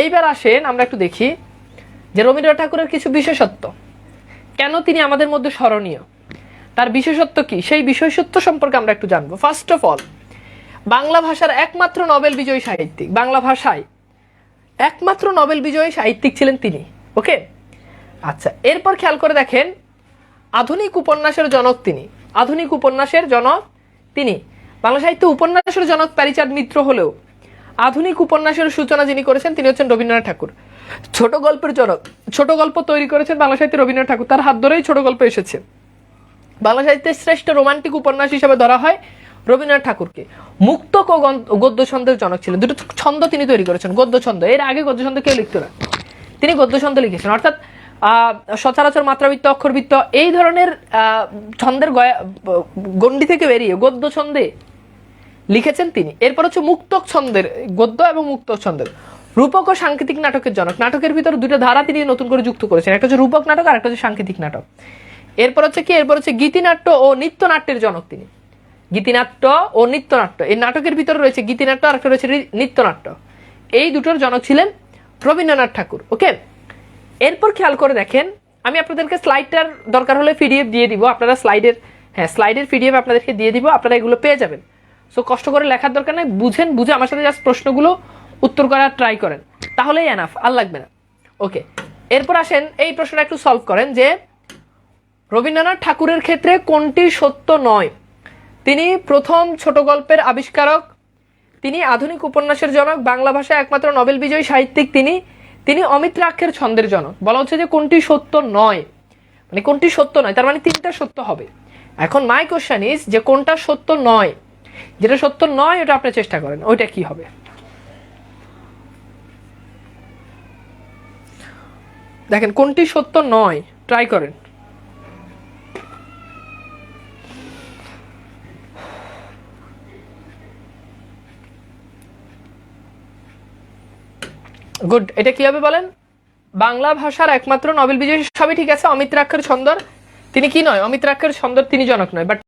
এইবার আসেন, আমরা একটু দেখি যে রবীন্দ্রনাথ ঠাকুরের কিছু বিশেষত্ব। কেন তিনি আমাদের মধ্যে স্মরণীয়? তার বিশেষত্ব কি? সেই বিশেষত্ব সম্পর্কে আমরা একটু জানব। ফার্স্ট অফ অল বাংলা ভাষার একমাত্র নোবেল বিজয়ী সাহিত্যিক, বাংলা ভাষায় একমাত্র নোবেল বিজয়ী সাহিত্যিক ছিলেন তিনি, ওকে? আচ্ছা এরপর খেয়াল করে দেখেন, আধুনিক উপন্যাসের জনক তিনি। আধুনিক উপন্যাসের জনক তিনি। বাংলা সাহিত্য উপন্যাসের জনক প্যারিচাঁদ মিত্র হলেও আধুনিক উপন্যাসের সূচনা যিনি করেছেন, তিনি হচ্ছেন রবীন্দ্রনাথ ঠাকুর। ছোট গল্পের জনক ছোট গল্প তৈরি করেছেন বাংলা সাহিত্যে রবীন্দ্রনাথ ঠাকুর। তার হাত ধরেই ছোট গল্প এসেছে। বাংলা সাহিত্যের শ্রেষ্ঠ রোমান্টিক উপন্যাস হিসেবে ধরা হয় রবীন্দ্রনাথ ঠাকুরকে। মুক্তক ও গদ্য ছন্দের জনক ছিলেন। দুটো ছন্দ তিনি তৈরি করেছেন গদ্য ছন্দ এর আগে গদ্য ছন্দ কেউ লিখতো না? তিনি গদ্য ছন্দ লিখেছেন। অর্থাৎ সচরাচর মাত্রাবৃত্ত, অক্ষরবৃত্ত, এই ধরনের ছন্দের গয়া গণ্ডি থেকে বেরিয়ে গদ্য ছন্দে লিখেছেন তিনি। এরপর হচ্ছে মুক্তক ছন্দের, গদ্য এবং মুক্তক ছন্দের। রূপক ও সাংকেতিক নাটকের জনক। নাটকের ভিতরে দুটো ধারা তিনি নতুন করে যুক্ত করেছেন। একটা হচ্ছে রূপক নাটক আর একটা হচ্ছে সাংকেতিক নাটক। এরপর হচ্ছে কি? এরপর হচ্ছে গীতিনাট্য ও নৃত্যনাট্যের জনক তিনি। গীতিনাট্য ও নৃত্যনাট্য। এই নাটকের ভিতরে রয়েছে গীতিনাট্য আর একটা রয়েছে নৃত্যনাট্য। এই দুটোর জনক ছিলেন রবীন্দ্রনাথ ঠাকুর। ওকে? এরপর খেয়াল করে দেখেন, আমি আপনাদেরকে স্লাইডটার দরকার হলে পিডিএফ দিয়ে দিব। আপনারা স্লাইডের হ্যাঁ স্লাইডের পিডিএফ আপনাদেরকে দিয়ে দিব। আপনারা এগুলো পেয়ে যাবেন। সো কষ্ট করে লেখার দরকার নেই, বুঝেন, বুঝে আমার সাথে জাস্ট প্রশ্নগুলো উত্তর করার ট্রাই করেন। তাহলেই এনাফ আর লাগবে না। ওকে এরপর আসেন, এই প্রশ্নটা একটু সলভ করেন যে, রবীন্দ্রনাথ ঠাকুরের ক্ষেত্রে কোনটি সত্য নয়? তিনি প্রথম ছোট গল্পের আবিষ্কারক, তিনি আধুনিক উপন্যাসের জনক, বাংলা ভাষায় একমাত্র নোবেল বিজয়ী সাহিত্যিক তিনি তিনি অমিত্রাক্ষের ছন্দের জনক। বলা হচ্ছে যে কোনটি সত্য নয়। মানে কোনটি সত্য নয়, তার মানে তিনটা সত্য হবে। এখন মাই কোশ্চেন ইজ যে কোনটা সত্য নয়? যেটা সত্য নয়, ওটা আপনি চেষ্টা করেন, ওইটা কি হবে? দেখেন, কোনটি সত্য নয় ট্রাই করেন। গুড এটা কি হবে বলেন? বাংলা ভাষার একমাত্র নবেল বিজয়ী, সবই ঠিক আছে অমিত্রাক্ষর ছন্দর তিনি কি নয়? অমিত্রাক্ষর ছন্দর তিনি জনক নয় বাট